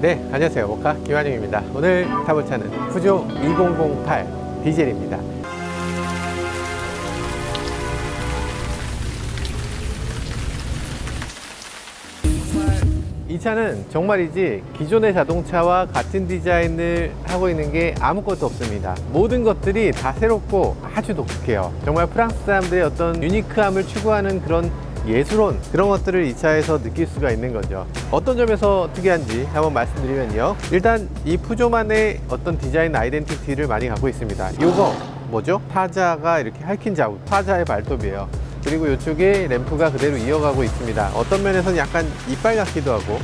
네, 안녕하세요. 모카 김환영입니다. 오늘 타볼 차는 푸조 2008 디젤입니다. 이 차는 정말이지 기존의 자동차와 같은 디자인을 하고 있는 게 아무것도 없습니다. 모든 것들이 다 새롭고 아주 독특해요. 정말 프랑스 사람들의 어떤 유니크함을 추구하는 그런 예술원 그런 것들을 이 차에서 느낄 수가 있는 거죠. 어떤 점에서 특이한지 한번 말씀드리면요. 일단 이 푸조만의 어떤 디자인 아이덴티티를 많이 갖고 있습니다. 이거 뭐죠? 타자가 이렇게 할킨 자국, 타자의 발톱이에요. 그리고 이쪽에 램프가 그대로 이어가고 있습니다. 어떤 면에서는 약간 이빨 같기도 하고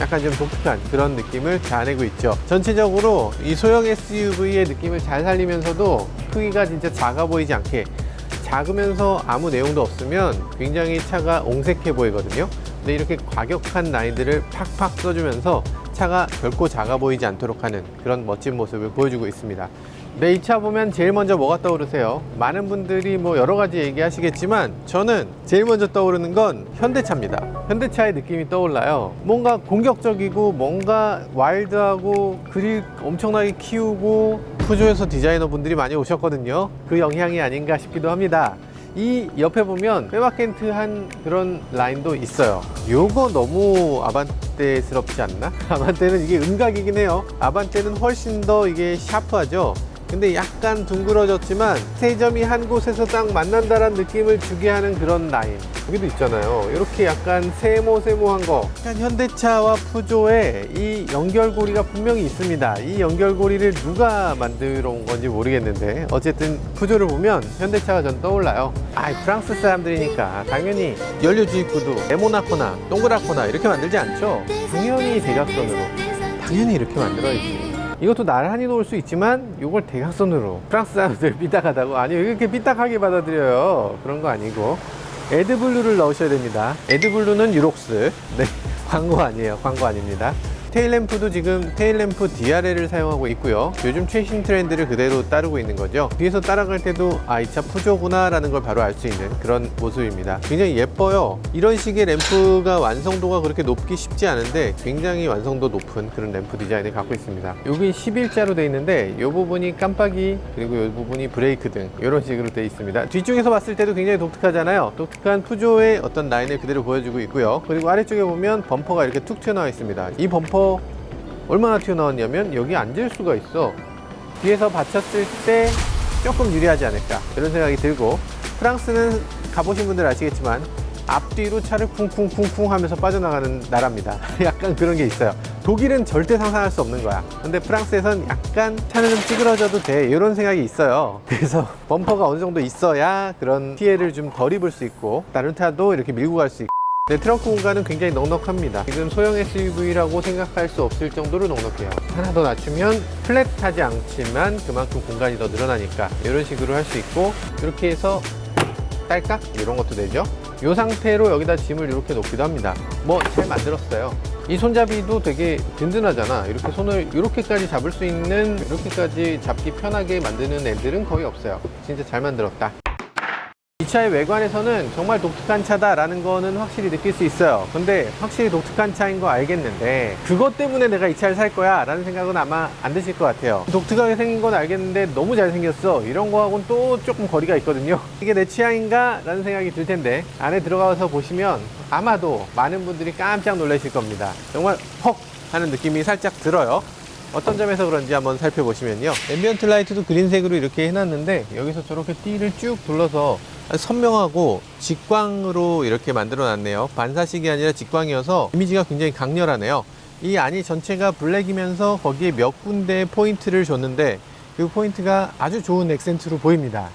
약간 좀 독특한 그런 느낌을 자아내고 있죠. 전체적으로 이 소형 SUV의 느낌을 잘 살리면서도 크기가 진짜 작아 보이지 않게 작으면서 아무 내용도 없으면 굉장히 차가 옹색해 보이거든요. 근데 이렇게 과격한 라인들을 팍팍 써주면서 차가 결코 작아 보이지 않도록 하는 그런 멋진 모습을 보여주고 있습니다. 네, 이 차 보면 제일 먼저 뭐가 떠오르세요? 많은 분들이 뭐 여러 가지 얘기하시겠지만 저는 제일 먼저 떠오르는 건 현대차입니다. 현대차의 느낌이 떠올라요. 뭔가 공격적이고 뭔가 와일드하고 그릴 엄청나게 키우고 푸조에서 디자이너 분들이 많이 오셨거든요. 그 영향이 아닌가 싶기도 합니다. 이 옆에 보면 빼박켄트한 그런 라인도 있어요. 요거 너무 아반떼스럽지 않나? 아반떼는 이게 음각이긴 해요. 아반떼는 훨씬 더 이게 샤프하죠. 근데 약간 둥그러졌지만 세 점이 한 곳에서 딱 만난다는 느낌을 주게 하는 그런 라인. 여기도 있잖아요. 이렇게 약간 세모세모한 거. 약간 현대차와 푸조의 이 연결고리가 분명히 있습니다. 이 연결고리를 누가 만들어 온 건지 모르겠는데 어쨌든 푸조를 보면 현대차가 전 떠올라요. 아 프랑스 사람들이니까 당연히 연료 주입 구도 네모나거나 동그랗거나 이렇게 만들지 않죠? 당연히 대각선으로. 당연히 이렇게 만들어야지 이것도 나란히 놓을 수 있지만 이걸 대각선으로 프랑스 사람들 삐딱하다고? 아니요 이렇게 삐딱하게 받아들여요. 그런 거 아니고. 에드블루를 넣으셔야 됩니다. 에드블루는 유록스. 네 광고 아니에요. 광고 아닙니다 테일램프도 지금 테일램프 DRL을 사용하고 있고요. 요즘 최신 트렌드를 그대로 따르고 있는 거죠. 뒤에서 따라갈 때도 아 이 차 푸조구나 라는 걸 바로 알 수 있는 그런 모습입니다. 굉장히 예뻐요. 이런 식의 램프가 완성도가 그렇게 높기 쉽지 않은데 굉장히 완성도 높은 그런 램프 디자인을 갖고 있습니다. 여기 11자로 되어 있는데 이 부분이 깜빡이 그리고 이 부분이 브레이크 등 이런 식으로 되어 있습니다. 뒤쪽에서 봤을 때도 굉장히 독특하잖아요. 독특한 푸조의 어떤 라인을 그대로 보여주고 있고요. 그리고 아래쪽에 보면 범퍼가 이렇게 툭 튀어나와 있습니다. 이 범퍼 얼마나 튀어나왔냐면 여기 앉을 수가 있어. 뒤에서 받쳤을 때 조금 유리하지 않을까. 이런 생각이 들고. 프랑스는 가보신 분들 아시겠지만 앞뒤로 차를 쿵쿵쿵쿵 하면서 빠져나가는 나라입니다. 약간 그런 게 있어요. 독일은 절대 상상할 수 없는 거야. 근데 프랑스에선 약간 차는 좀 찌그러져도 돼. 이런 생각이 있어요. 그래서 범퍼가 어느 정도 있어야 그런 피해를 좀 덜 입을 수 있고 다른 차도 이렇게 밀고 갈 수 있고 네, 트렁크 공간은 굉장히 넉넉합니다. 지금 소형 SUV라고 생각할 수 없을 정도로 넉넉해요. 하나 더 낮추면 플랫하지 않지만 그만큼 공간이 더 늘어나니까 이런 식으로 할 수 있고 이렇게 해서 딸깍 이런 것도 되죠. 이 상태로 여기다 짐을 이렇게 놓기도 합니다. 뭐 잘 만들었어요. 이 손잡이도 되게 든든하잖아. 이렇게 손을 이렇게까지 잡을 수 있는 이렇게까지 잡기 편하게 만드는 애들은 거의 없어요. 진짜 잘 만들었다. 이 차의 외관에서는 정말 독특한 차다라는 거는 확실히 느낄 수 있어요. 근데 확실히 독특한 차인 거 알겠는데 그것 때문에 내가 이 차를 살 거야 라는 생각은 아마 안 드실 것 같아요. 독특하게 생긴 건 알겠는데 너무 잘생겼어. 이런 거하고는 또 조금 거리가 있거든요. 이게 내 취향인가? 라는 생각이 들 텐데 안에 들어가서 보시면 아마도 많은 분들이 깜짝 놀라실 겁니다. 정말 헉 하는 느낌이 살짝 들어요. 어떤 점에서 그런지 한번 살펴보시면요. 앰비언트 라이트도 그린색으로 이렇게 해놨는데 여기서 저렇게 띠를 쭉 둘러서 선명하고 직광으로 이렇게 만들어 놨네요. 반사식이 아니라 직광이어서 이미지가 굉장히 강렬하네요. 이 안이 전체가 블랙이면서 거기에 몇 군데 포인트를 줬는데 그 포인트가 아주 좋은 액센트로 보입니다.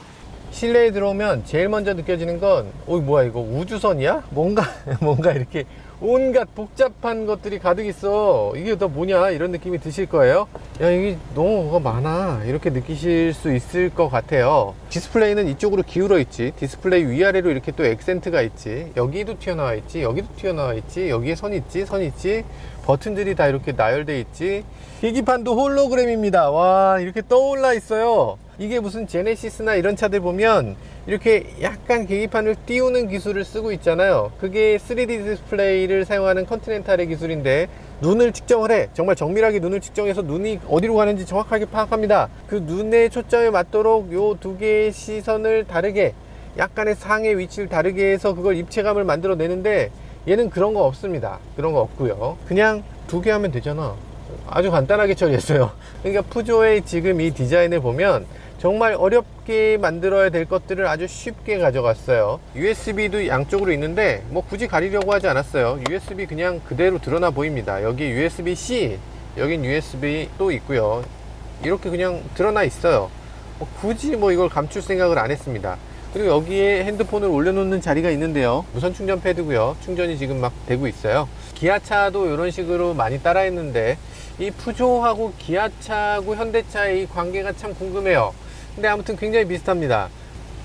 실내에 들어오면 제일 먼저 느껴지는 건, 어, 뭐야, 이거 우주선이야? 뭔가, 뭔가 이렇게 온갖 복잡한 것들이 가득 있어. 이게 다 뭐냐? 이런 느낌이 드실 거예요. 야, 이게 너무 뭐가 많아. 이렇게 느끼실 수 있을 것 같아요. 디스플레이는 이쪽으로 기울어 있지. 디스플레이 위아래로 이렇게 또 액센트가 있지. 여기도 튀어나와 있지. 여기도 튀어나와 있지. 여기에 선 있지. 선 있지. 버튼들이 다 이렇게 나열돼 있지. 계기판도 홀로그램입니다. 와, 이렇게 떠올라 있어요. 이게 무슨 제네시스나 이런 차들 보면 이렇게 약간 계기판을 띄우는 기술을 쓰고 있잖아요. 그게 3D 디스플레이를 사용하는 컨티넨탈의 기술인데 눈을 측정을 해. 정말 정밀하게 눈을 측정해서 눈이 어디로 가는지 정확하게 파악합니다. 그 눈의 초점에 맞도록 요 두 개의 시선을 다르게 약간의 상의 위치를 다르게 해서 그걸 입체감을 만들어 내는데 얘는 그런 거 없습니다. 그런 거 없고요. 그냥 두 개 하면 되잖아. 아주 간단하게 처리했어요. 그러니까 푸조의 지금 이 디자인을 보면 정말 어렵게 만들어야 될 것들을 아주 쉽게 가져갔어요. USB도 양쪽으로 있는데 뭐 굳이 가리려고 하지 않았어요. USB 그냥 그대로 드러나 보입니다. 여기 USB-C, 여긴 USB 또 있고요. 이렇게 그냥 드러나 있어요. 뭐 굳이 뭐 이걸 감출 생각을 안 했습니다. 그리고 여기에 핸드폰을 올려놓는 자리가 있는데요. 무선 충전 패드고요. 충전이 지금 막 되고 있어요. 기아차도 이런 식으로 많이 따라 했는데 이 푸조하고 기아차하고 현대차의 이 관계가 참 궁금해요. 근데 아무튼 굉장히 비슷합니다.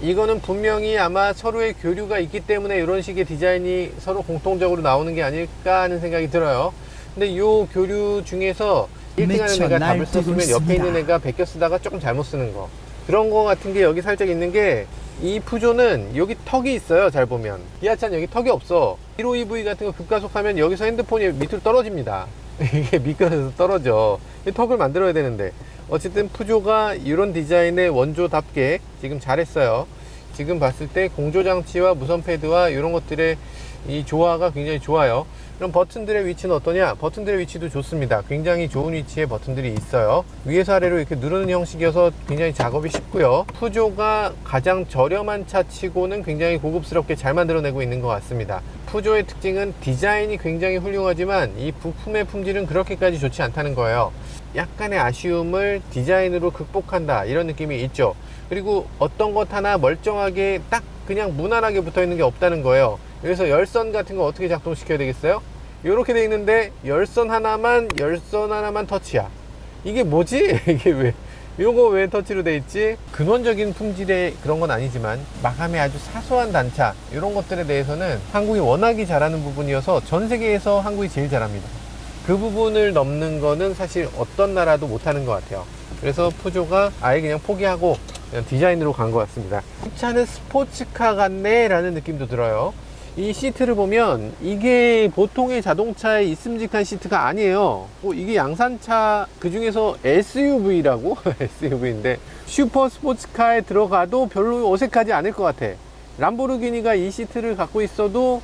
이거는 분명히 아마 서로의 교류가 있기 때문에 이런 식의 디자인이 서로 공통적으로 나오는 게 아닐까 하는 생각이 들어요. 근데 이 교류 중에서 1등 하는 미쳐 애가 답을 썼으면 옆에. 있는 애가 베껴 쓰다가 조금 잘못 쓰는 거. 그런 거 같은 게 여기 살짝 있는 게 이 푸조는 여기 턱이 있어요. 잘 보면. 기아차는 여기 턱이 없어. 1호 EV 같은 거 급가속하면 여기서 핸드폰이 밑으로 떨어집니다. 이게 미끄러져서 떨어져. 이 턱을 만들어야 되는데. 어쨌든 푸조가 이런 디자인의 원조답게 지금 잘했어요. 지금 봤을 때 공조 장치와 무선 패드와 이런 것들의 이 조화가 굉장히 좋아요. 그럼 버튼들의 위치는 어떠냐? 버튼들의 위치도 좋습니다. 굉장히 좋은 위치에 버튼들이 있어요. 위에서 아래로 이렇게 누르는 형식이어서 굉장히 작업이 쉽고요. 푸조가 가장 저렴한 차 치고는 굉장히 고급스럽게 잘 만들어내고 있는 것 같습니다. 푸조의 특징은 디자인이 굉장히 훌륭하지만 이 부품의 품질은 그렇게까지 좋지 않다는 거예요. 약간의 아쉬움을 디자인으로 극복한다 이런 느낌이 있죠. 그리고 어떤 것 하나 멀쩡하게 딱 그냥 무난하게 붙어 있는 게 없다는 거예요. 그래서 열선 같은 거 어떻게 작동시켜야 되겠어요? 이렇게 돼 있는데 열선 하나만 열선 하나만 터치야. 이게 뭐지? 이게 왜? 요거 왜 터치로 돼 있지? 근원적인 품질의 그런 건 아니지만 마감의 아주 사소한 단차 이런 것들에 대해서는 한국이 워낙이 잘하는 부분이어서 전 세계에서 한국이 제일 잘합니다. 그 부분을 넘는 거는 사실 어떤 나라도 못하는 것 같아요. 그래서 푸조가 아예 그냥 포기하고 그냥 디자인으로 간 것 같습니다. 이 차는 스포츠카 같네 라는 느낌도 들어요. 이 시트를 보면 이게 보통의 자동차에 있음직한 시트가 아니에요. 어, 이게 양산차 그 중에서 SUV라고 SUV인데 슈퍼 스포츠카에 들어가도 별로 어색하지 않을 것 같아. 람보르기니가 이 시트를 갖고 있어도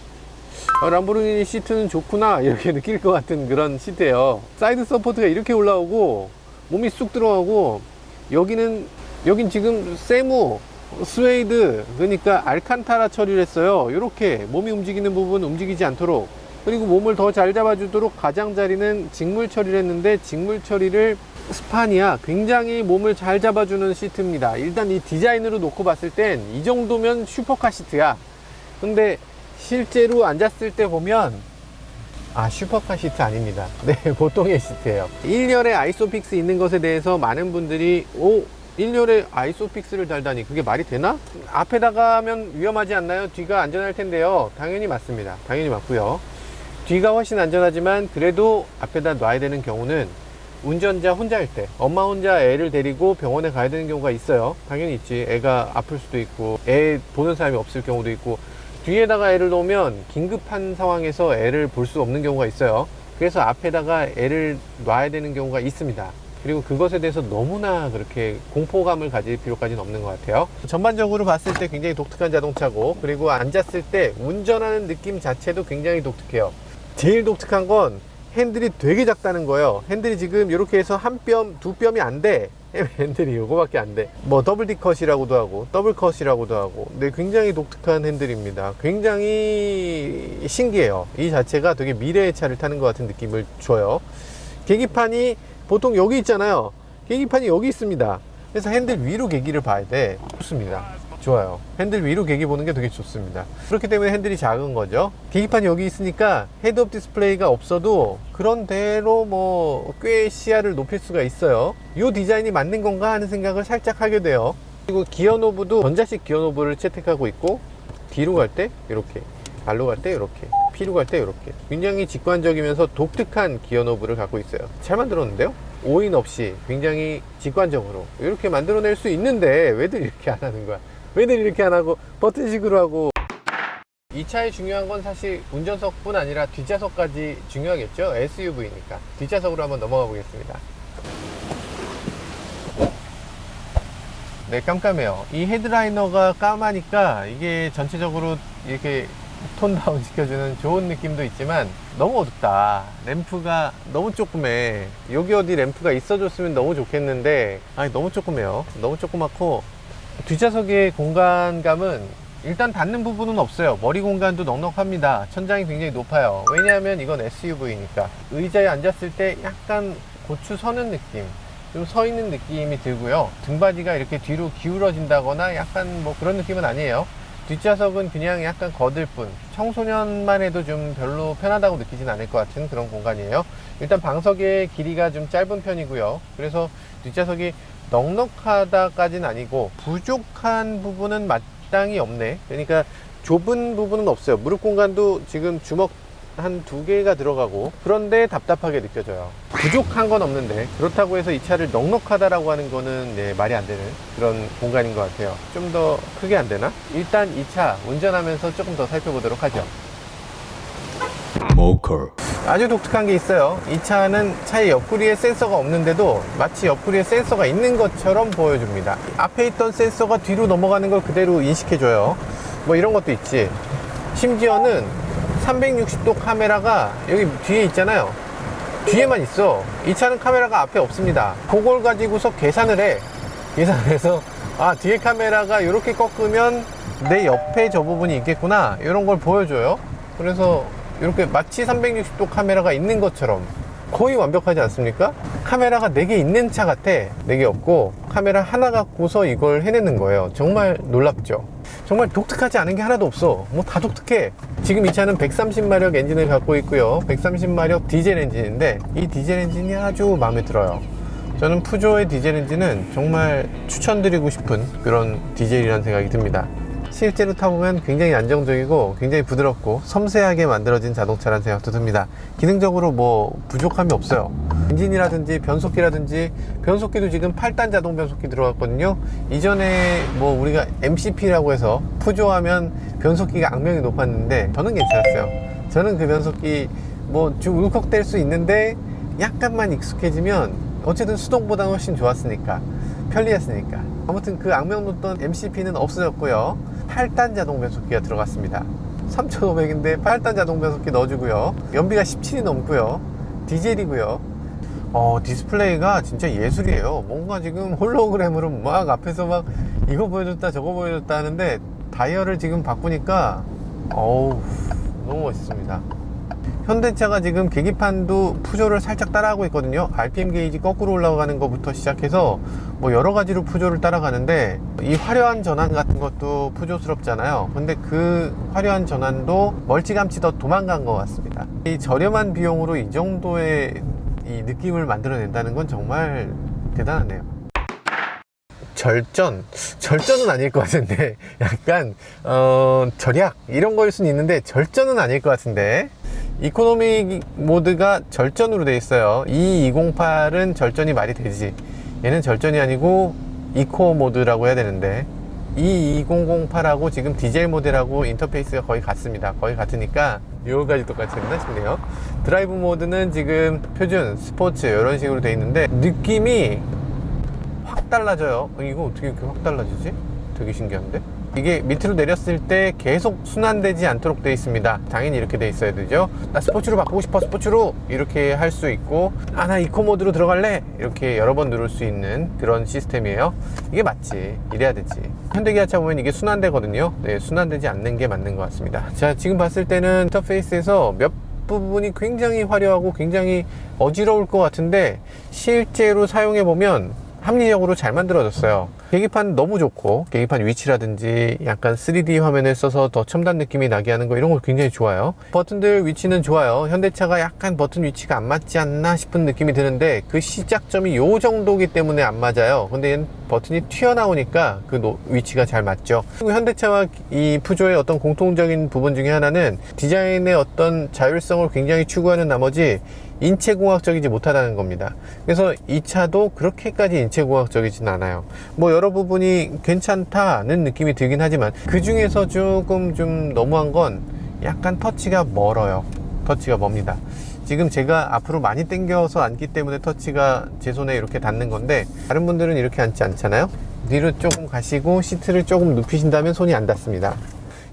어, 람보르기니 시트는 좋구나 이렇게 느낄 것 같은 그런 시트예요. 사이드 서포트가 이렇게 올라오고 몸이 쑥 들어가고 여기는 여긴 지금 세무 스웨이드 그러니까 알칸타라 처리를 했어요. 이렇게 몸이 움직이는 부분 움직이지 않도록 그리고 몸을 더 잘 잡아주도록 가장자리는 직물 처리를 했는데 직물 처리를 스파니아 굉장히 몸을 잘 잡아주는 시트입니다. 일단 이 디자인으로 놓고 봤을 땐 이 정도면 슈퍼카 시트야. 근데 실제로 앉았을 때 보면 아 슈퍼카 시트 아닙니다. 네 보통의 시트예요. 1열에 아이소픽스 있는 것에 대해서 많은 분들이 오 1열에 아이소픽스를 달다니 그게 말이 되나? 앞에다가 하면 위험하지 않나요? 뒤가 안전할 텐데요. 당연히 맞습니다. 당연히 맞고요. 뒤가 훨씬 안전하지만 그래도 앞에다 놔야 되는 경우는 운전자 혼자일 때 엄마 혼자 애를 데리고 병원에 가야 되는 경우가 있어요. 당연히 있지. 애가 아플 수도 있고 애 보는 사람이 없을 경우도 있고 뒤에다가 애를 놓으면 긴급한 상황에서 애를 볼 수 없는 경우가 있어요. 그래서 앞에다가 애를 놔야 되는 경우가 있습니다. 그리고 그것에 대해서 너무나 그렇게 공포감을 가질 필요까지는 없는 것 같아요. 전반적으로 봤을 때 굉장히 독특한 자동차고, 그리고 앉았을 때 운전하는 느낌 자체도 굉장히 독특해요. 제일 독특한 건 핸들이 되게 작다는 거예요. 핸들이 지금 이렇게 해서 한 뼘, 두 뼘이 안 돼. 핸들이 요거밖에 안 돼. 뭐 더블 D 컷이라고도 하고 더블 컷이라고도 하고. 근데 굉장히 독특한 핸들입니다. 굉장히 신기해요. 이 자체가 되게 미래의 차를 타는 것 같은 느낌을 줘요. 계기판이 보통 여기 있잖아요. 계기판이 여기 있습니다. 그래서 핸들 위로 계기를 봐야 돼. 좋습니다. 좋아요. 핸들 위로 계기 보는 게 되게 좋습니다. 그렇기 때문에 핸들이 작은 거죠. 계기판이 여기 있으니까 헤드업 디스플레이가 없어도 그런 대로 뭐 꽤 시야를 높일 수가 있어요. 이 디자인이 맞는 건가 하는 생각을 살짝 하게 돼요. 그리고 기어 노브도 전자식 기어 노브를 채택하고 있고 뒤로 갈 때 이렇게 발로 갈 때 이렇게 피로 갈 때 이렇게 굉장히 직관적이면서 독특한 기어 노브를 갖고 있어요 잘 만들었는데요 오인 없이 굉장히 직관적으로 이렇게 만들어낼 수 있는데 왜들 이렇게 안 하는 거야? 왜들 이렇게 안 하고 버튼식으로 하고 이 차의 중요한 건 사실 운전석뿐 아니라 뒷좌석까지 중요하겠죠? SUV니까 뒷좌석으로 한번 넘어가 보겠습니다. 네, 깜깜해요. 이 헤드라이너가 까마니까 이게 전체적으로 이렇게 톤 다운 시켜주는 좋은 느낌도 있지만 너무 어둡다. 램프가 너무 조그매. 여기 어디 램프가 있어줬으면 너무 좋겠는데 아니 너무 조그매요. 너무 조그맣고 뒷좌석의 공간감은 일단 닿는 부분은 없어요. 머리 공간도 넉넉합니다. 천장이 굉장히 높아요. 왜냐하면 이건 SUV니까. 의자에 앉았을 때 약간 고추 서는 느낌. 좀 서 있는 느낌이 들고요. 등받이가 이렇게 뒤로 기울어진다거나 약간 뭐 그런 느낌은 아니에요. 뒷좌석은 그냥 약간 거들 뿐. 청소년만 해도 좀 별로 편하다고 느끼진 않을 것 같은 그런 공간이에요. 일단 방석의 길이가 좀 짧은 편이고요. 그래서 뒷좌석이 넉넉하다까지는 아니고 부족한 부분은 마땅히 없네. 그러니까 좁은 부분은 없어요. 무릎 공간도 지금 주먹 한 두 개가 들어가고 그런데 답답하게 느껴져요. 부족한 건 없는데 그렇다고 해서 이 차를 넉넉하다라고 하는 거는 네, 말이 안 되는 그런 공간인 것 같아요. 좀 더 크게 안 되나? 일단 이 차 운전하면서 조금 더 살펴보도록 하죠. Mocha. 아주 독특한 게 있어요. 이 차는 차의 옆구리에 센서가 없는데도 마치 옆구리에 센서가 있는 것처럼 보여줍니다. 앞에 있던 센서가 뒤로 넘어가는 걸 그대로 인식해줘요. 뭐 이런 것도 있지. 심지어는 360도 카메라가 여기 뒤에 있잖아요. 뒤에만 있어. 이 차는 카메라가 앞에 없습니다. 그걸 가지고서 계산을 해. 계산을 해서 아 뒤에 카메라가 이렇게 꺾으면 내 옆에 저 부분이 있겠구나 이런 걸 보여줘요. 그래서 이렇게 마치 360도 카메라가 있는 것처럼 거의 완벽하지 않습니까? 카메라가 4개 있는 차 같아. 4개 없고 카메라 하나 갖고서 이걸 해내는 거예요. 정말 놀랍죠? 정말 독특하지 않은 게 하나도 없어. 뭐 다 독특해. 지금 이 차는 130마력 엔진을 갖고 있고요. 130마력 디젤 엔진인데 이 디젤 엔진이 아주 마음에 들어요. 저는 푸조의 디젤 엔진은 정말 추천드리고 싶은 그런 디젤이라는 생각이 듭니다. 실제로 타보면 굉장히 안정적이고 굉장히 부드럽고 섬세하게 만들어진 자동차라는 생각도 듭니다. 기능적으로 뭐 부족함이 없어요. 엔진이라든지 변속기라든지 변속기도 지금 8단 자동 변속기 들어갔거든요. 이전에 뭐 우리가 MCP라고 해서 푸조하면 변속기가 악명이 높았는데 저는 괜찮았어요. 저는 그 변속기 뭐좀 울컥될 수 있는데 약간만 익숙해지면 어쨌든 수동보다 훨씬 좋았으니까 편리했으니까. 아무튼 그 악명 높던 MCP는 없어졌고요. 8단 자동 변속기가 들어갔습니다. 3,500인데 8단 자동 변속기 넣어주고요. 연비가 17이 넘고요. 디젤이고요 어 디스플레이가 진짜 예술이에요 뭔가 지금 홀로그램으로 막 앞에서 막 이거 보여줬다 저거 보여줬다 하는데 다이얼을 지금 바꾸니까 어우 너무 멋있습니다 현대차가 지금 계기판도 푸조를 살짝 따라하고 있거든요. RPM 게이지 거꾸로 올라가는 것부터 시작해서 뭐 여러 가지로 푸조를 따라가는데 이 화려한 전환 같은 것도 푸조스럽잖아요. 근데 그 화려한 전환도 멀찌감치 더 도망간 것 같습니다. 이 저렴한 비용으로 이 정도의 이 느낌을 만들어낸다는 건 정말 대단하네요. 절전 절전은 아닐 것 같은데 약간 어 절약 이런 거일 수는 있는데 절전은 아닐 것 같은데. 이코노미 모드가 절전으로 돼 있어요. 이 208은 절전이 말이 되지. 얘는 절전이 아니고 이코 모드라고 해야 되는데 이 2008하고 지금 디젤 모델하고 인터페이스가 거의 같습니다. 거의 같으니까 요거까지 똑같이 했나 싶네요 드라이브 모드는 지금 표준 스포츠 이런 식으로 돼 있는데 느낌이 확 달라져요. 어, 이거 어떻게 이렇게 확 달라지지? 되게 신기한데? 이게 밑으로 내렸을 때 계속 순환되지 않도록 되어 있습니다. 당연히 이렇게 되어 있어야 되죠. 나 스포츠로 바꾸고 싶어, 스포츠로! 이렇게 할 수 있고, 아, 나 이코 모드로 들어갈래! 이렇게 여러 번 누를 수 있는 그런 시스템이에요. 이게 맞지. 이래야 되지. 현대기아차 보면 이게 순환되거든요. 네, 순환되지 않는 게 맞는 것 같습니다. 자, 지금 봤을 때는 인터페이스에서 몇 부분이 굉장히 화려하고 굉장히 어지러울 것 같은데 실제로 사용해 보면 합리적으로 잘 만들어졌어요. 계기판 너무 좋고 계기판 위치라든지 약간 3D 화면을 써서 더 첨단 느낌이 나게 하는 거 이런 거 굉장히 좋아요. 버튼들 위치는 좋아요. 현대차가 약간 버튼 위치가 안 맞지 않나 싶은 느낌이 드는데 그 시작점이 요 정도기 때문에 안 맞아요. 근데 버튼이 튀어나오니까 그 노- 위치가 잘 맞죠. 그리고 현대차와 이 푸조의 어떤 공통적인 부분 중에 하나는 디자인의 어떤 자율성을 굉장히 추구하는 나머지 인체공학적이지 못하다는 겁니다. 그래서 이 차도 그렇게까지 인체공학적이진 않아요. 뭐 여러 부분이 괜찮다는 느낌이 들긴 하지만 그 중에서 조금 좀 너무한 건 약간 터치가 멀어요. 터치가 멉니다. 지금 제가 앞으로 많이 당겨서 앉기 때문에 터치가 제 손에 이렇게 닿는 건데 다른 분들은 이렇게 앉지 않잖아요. 뒤로 조금 가시고 시트를 조금 눕히신다면 손이 안 닿습니다.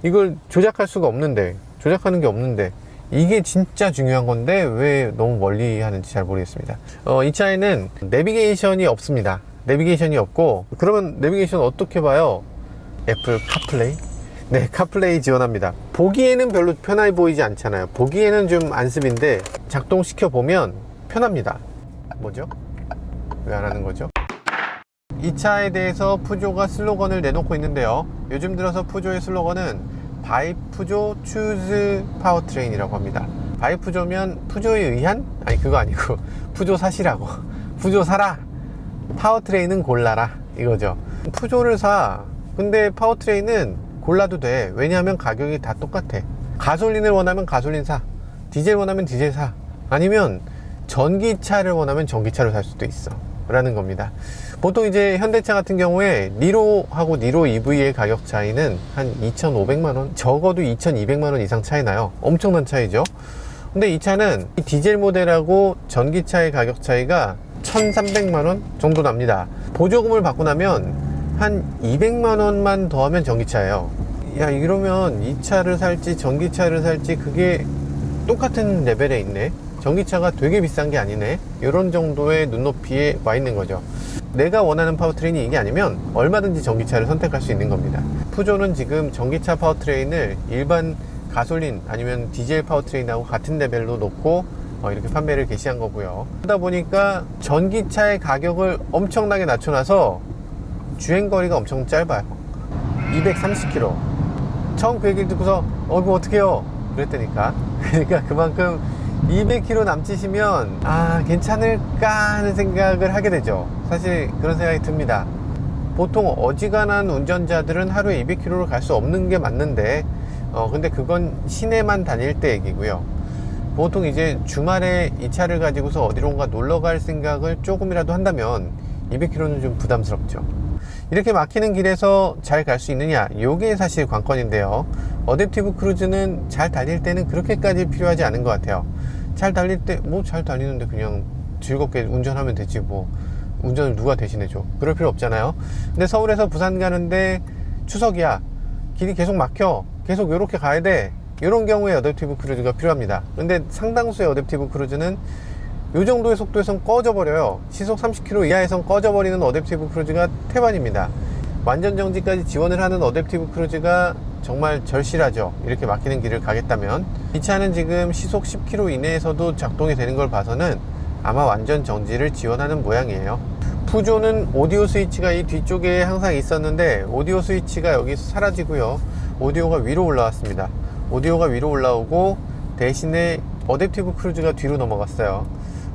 이걸 조작할 수가 없는데 조작하는 게 없는데 이게 진짜 중요한 건데 왜 너무 멀리 하는지 잘 모르겠습니다. 어, 이 차에는 내비게이션이 없습니다. 내비게이션이 없고 그러면 내비게이션 어떻게 봐요? 애플 카플레이? 네, 카플레이 지원합니다. 보기에는 별로 편해 보이지 않잖아요. 보기에는 좀 안습인데 작동시켜 보면 편합니다. 뭐죠? 왜 안 하는 거죠? 이 차에 대해서 푸조가 슬로건을 내놓고 있는데요. 요즘 들어서 푸조의 슬로건은 바이 푸조 추즈 파워트레인이라고 합니다. 바이 푸조면 푸조에 의한? 아니 그거 아니고 푸조 사시라고. 푸조 사라. 파워트레인은 골라라 이거죠. 푸조를 사. 근데 파워트레인은 골라도 돼. 왜냐하면 가격이 다 똑같아. 가솔린을 원하면 가솔린 사. 디젤 원하면 디젤 사. 아니면 전기차를 원하면 전기차를 살 수도 있어. 라는 겁니다. 보통 이제 현대차 같은 경우에 니로하고 니로 EV의 가격 차이는 한 2,500만원, 적어도 2,200만원 이상 차이 나요. 엄청난 차이죠. 근데 이 차는 이 디젤 모델하고 전기차의 가격 차이가 1,300만원 정도 납니다. 보조금을 받고 나면 한 200만원만 더하면 전기차예요. 야, 이러면 이 차를 살지 전기차를 살지 그게 똑같은 레벨에 있네. 전기차가 되게 비싼 게 아니네. 이런 정도의 눈높이에 와 있는 거죠. 내가 원하는 파워트레인이 이게 아니면 얼마든지 전기차를 선택할 수 있는 겁니다. 푸조는 지금 전기차 파워트레인을 일반 가솔린 아니면 디젤 파워트레인하고 같은 레벨로 놓고 어, 이렇게 판매를 개시한 거고요. 그러다 보니까 전기차의 가격을 엄청나게 낮춰놔서 주행거리가 엄청 짧아요. 230km. 처음 그 얘기를 듣고서 어 이거 어떡해요 그랬다니까 그러니까 그만큼 200km 남치시면 아 괜찮을까 하는 생각을 하게 되죠. 사실 그런 생각이 듭니다. 보통 어지간한 운전자들은 하루에 200km를 갈 수 없는 게 맞는데 어 근데 그건 시내만 다닐 때 얘기고요. 보통 이제 주말에 이 차를 가지고서 어디론가 놀러 갈 생각을 조금이라도 한다면 200km는 좀 부담스럽죠. 이렇게 막히는 길에서 잘 갈 수 있느냐 이게 사실 관건인데요. 어댑티브 크루즈는 잘 달릴 때는 그렇게까지 필요하지 않은 것 같아요 잘 달릴 때 뭐 잘 달리는데 그냥 즐겁게 운전하면 되지 뭐. 운전을 누가 대신해줘? 그럴 필요 없잖아요. 근데 서울에서 부산 가는데 추석이야. 길이 계속 막혀. 계속 이렇게 가야 돼. 이런 경우에 어댑티브 크루즈가 필요합니다. 근데 상당수의 어댑티브 크루즈는 이 정도의 속도에선 꺼져버려요. 시속 30km 이하에선 꺼져버리는 어댑티브 크루즈가 태반입니다. 완전 정지까지 지원을 하는 어댑티브 크루즈가 정말 절실하죠. 이렇게 막히는 길을 가겠다면. 이 차는 지금 시속 10km 이내에서도 작동이 되는 걸 봐서는 아마 완전 정지를 지원하는 모양이에요. 푸조는 오디오 스위치가 이 뒤쪽에 항상 있었는데 오디오 스위치가 여기 사라지고요. 오디오가 위로 올라왔습니다. 오디오가 위로 올라오고 대신에 어댑티브 크루즈가 뒤로 넘어갔어요.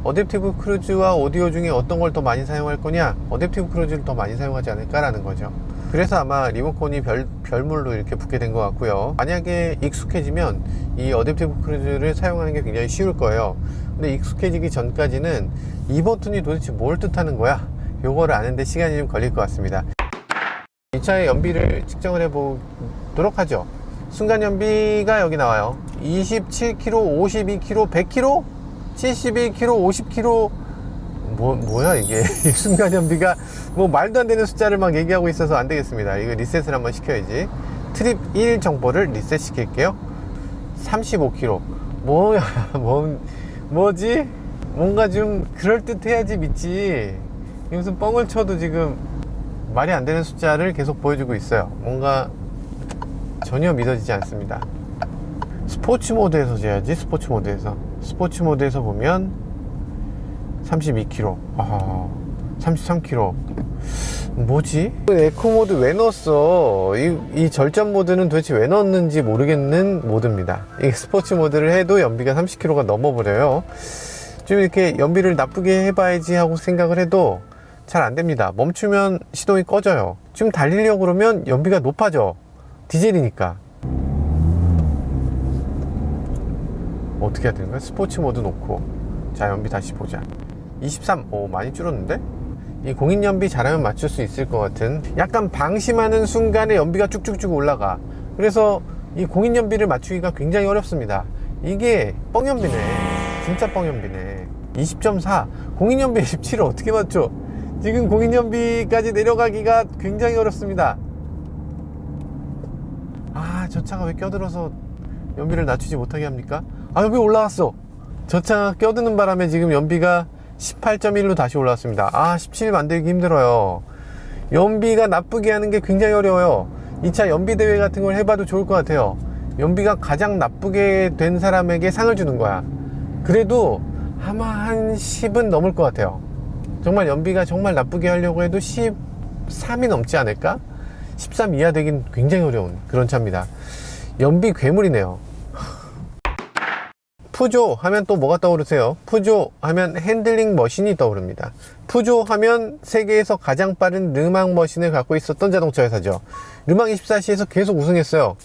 어댑티브 크루즈와 오디오 중에 어떤 걸 더 많이 사용할 거냐? 어댑티브 크루즈를 더 많이 사용하지 않을까라는 거죠. 그래서 아마 리모컨이 별, 별물로 이렇게 붙게 된 것 같고요. 만약에 익숙해지면 이 어댑티브 크루즈를 사용하는 게 굉장히 쉬울 거예요. 근데 익숙해지기 전까지는 이 버튼이 도대체 뭘 뜻하는 거야? 요거를 아는데 시간이 좀 걸릴 것 같습니다. 이 차의 연비를 측정을 해 보도록 하죠. 순간 연비가 여기 나와요. 27km, 52km, 100km? 71km, 50km 뭐, 뭐야 이게. 순간 연비가 뭐 말도 안 되는 숫자를 막 얘기하고 있어서 안 되겠습니다. 이거 리셋을 한번 시켜야지. 트립 1 정보를 리셋 시킬게요. 35km 뭐야 뭐, 뭐지? 뭔가 좀 그럴듯 해야지 믿지. 이게 무슨 뻥을 쳐도 지금 말이 안 되는 숫자를 계속 보여주고 있어요. 뭔가 전혀 믿어지지 않습니다. 스포츠 모드에서 재야지 스포츠 모드에서 스포츠 모드에서 보면 32km 아 33km 뭐지? 에코 모드 왜 넣었어? 이, 이 절전 모드는 도대체 왜 넣었는지 모르겠는 모드입니다. 이 스포츠 모드를 해도 연비가 30km가 넘어버려요. 좀 이렇게 연비를 나쁘게 해봐야지 하고 생각을 해도 잘 안 됩니다. 멈추면 시동이 꺼져요. 지금 달리려고 그러면 연비가 높아져. 디젤이니까. 어떻게 해야 되는 거야? 스포츠 모드 놓고. 자, 연비 다시 보자. 23. 오, 많이 줄었는데? 이 공인 연비 잘하면 맞출 수 있을 것 같은 약간 방심하는 순간에 연비가 쭉쭉쭉 올라가. 그래서 이 공인 연비를 맞추기가 굉장히 어렵습니다. 이게 뻥연비네. 진짜 뻥연비네. 20.4. 공인 연비 17을 어떻게 맞춰? 지금 공인 연비까지 내려가기가 굉장히 어렵습니다. 아, 저 차가 왜 껴들어서 연비를 낮추지 못하게 합니까? 아, 연비 올라갔어. 저 차가 껴드는 바람에 지금 연비가 18.1로 다시 올라왔습니다. 아, 17 만들기 힘들어요. 연비가 나쁘게 하는 게 굉장히 어려워요. 이 차 연비 대회 같은 걸 해봐도 좋을 것 같아요. 연비가 가장 나쁘게 된 사람에게 상을 주는 거야. 그래도 아마 한 10은 넘을 것 같아요. 정말 연비가 정말 나쁘게 하려고 해도 13이 넘지 않을까? 13 이하 되긴 굉장히 어려운 그런 차입니다. 연비 괴물이네요. 푸조 하면 또 뭐가 떠오르세요? 푸조 하면 핸들링 머신이 떠오릅니다. 푸조 하면 세계에서 가장 빠른 르망 머신을 갖고 있었던 자동차 회사죠. 르망 24시에서 계속 우승했어요.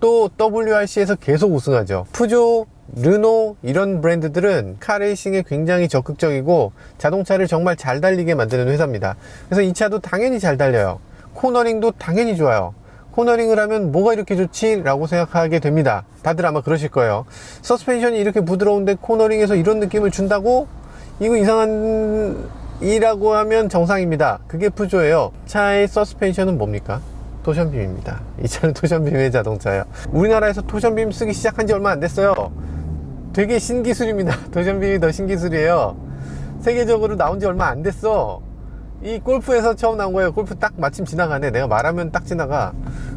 또 WRC에서 계속 우승하죠. 푸조, 르노 이런 브랜드들은 카레이싱에 굉장히 적극적이고 자동차를 정말 잘 달리게 만드는 회사입니다. 그래서 이 차도 당연히 잘 달려요. 코너링도 당연히 좋아요. 코너링을 하면 뭐가 이렇게 좋지? 라고 생각하게 됩니다. 다들 아마 그러실 거예요. 서스펜션이 이렇게 부드러운데 코너링에서 이런 느낌을 준다고? 이거 이상한 이라고 하면 정상입니다. 그게 푸조예요. 차의 서스펜션은 뭡니까? 토션빔입니다. 이 차는 토션빔의 자동차예요. 우리나라에서 토션빔 쓰기 시작한 지 얼마 안 됐어요. 되게 신기술입니다. 토션빔이 더 신기술이에요. 세계적으로 나온 지 얼마 안 됐어. 이 골프에서 처음 나온 거예요. 골프 딱 마침 지나가네. 내가 말하면 딱 지나가.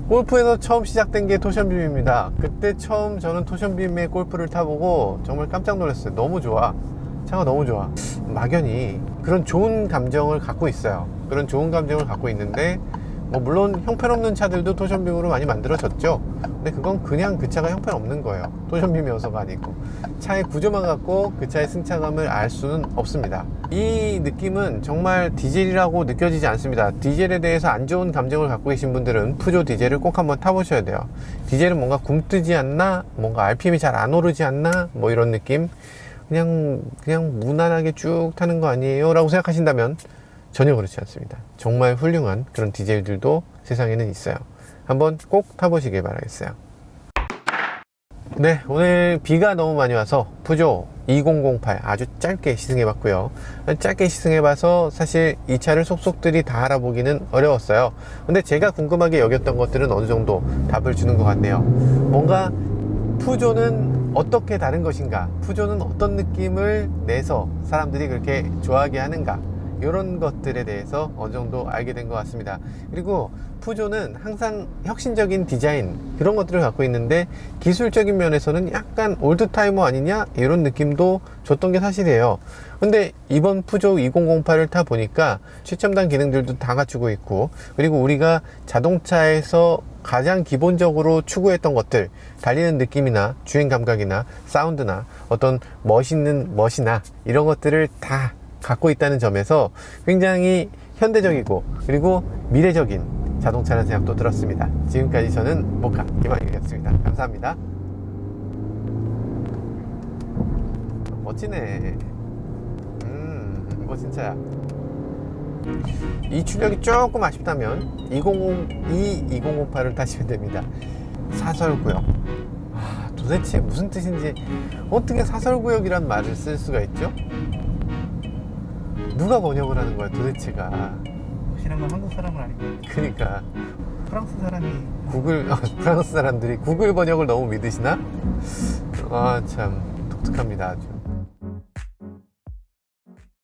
골프에서 처음 시작된 게 토션빔입니다. 그때 처음 저는 토션빔의 골프를 타보고 정말 깜짝 놀랐어요. 너무 좋아. 차가 너무 좋아. 막연히 그런 좋은 감정을 갖고 있어요. 그런 좋은 감정을 갖고 있는데 뭐 물론 형편없는 차들도 토션빔으로 많이 만들어졌죠. 근데 그건 그냥 그 차가 형편없는 거예요. 토션빔이어서가 아니고 차의 구조만 갖고 그 차의 승차감을 알 수는 없습니다. 이 느낌은 정말 디젤이라고 느껴지지 않습니다. 디젤에 대해서 안 좋은 감정을 갖고 계신 분들은 푸조 디젤을 꼭 한번 타보셔야 돼요. 디젤은 뭔가 굼뜨지 않나, 뭔가 RPM이 잘 안 오르지 않나, 뭐 이런 느낌. 그냥 그냥 무난하게 쭉 타는 거 아니에요?라고 생각하신다면 전혀 그렇지 않습니다. 정말 훌륭한 그런 디젤들도 세상에는 있어요. 한번 꼭 타보시길 바라겠어요. 네, 오늘 비가 너무 많이 와서 푸조 2008 아주 짧게 시승해봤고요. 짧게 시승해봐서 사실 이 차를 속속들이 다 알아보기는 어려웠어요. 근데 제가 궁금하게 여겼던 것들은 어느 정도 답을 주는 것 같네요. 뭔가 푸조는 어떻게 다른 것인가? 푸조는 어떤 느낌을 내서 사람들이 그렇게 좋아하게 하는가? 이런 것들에 대해서 어느 정도 알게 된 것 같습니다. 그리고 푸조는 항상 혁신적인 디자인 그런 것들을 갖고 있는데 기술적인 면에서는 약간 올드타이머 아니냐 이런 느낌도 줬던 게 사실이에요. 근데 이번 푸조 2008을 타 보니까 최첨단 기능들도 다 갖추고 있고 그리고 우리가 자동차에서 가장 기본적으로 추구했던 것들 달리는 느낌이나 주행 감각이나 사운드나 어떤 멋있는 멋이나 이런 것들을 다 갖고 있다는 점에서 굉장히 현대적이고 그리고 미래적인 자동차라는 생각도 들었습니다. 지금까지 저는 모카 김학이었습니다. 감사합니다. 멋지네. 음, 멋진 차야. 이 출력이 조금 아쉽다면 200, 2008을 타시면 됩니다. 사설구역. 아, 도대체 무슨 뜻인지 어떻게 사설구역이란 말을 쓸 수가 있죠? 누가 번역을 하는 거야 도대체가? 확실한 건 한국 사람은 아니고 그러니까. 프랑스 사람이 구글 아, 프랑스 사람들이 구글 번역을 너무 믿으시나? 아 참 독특합니다 아주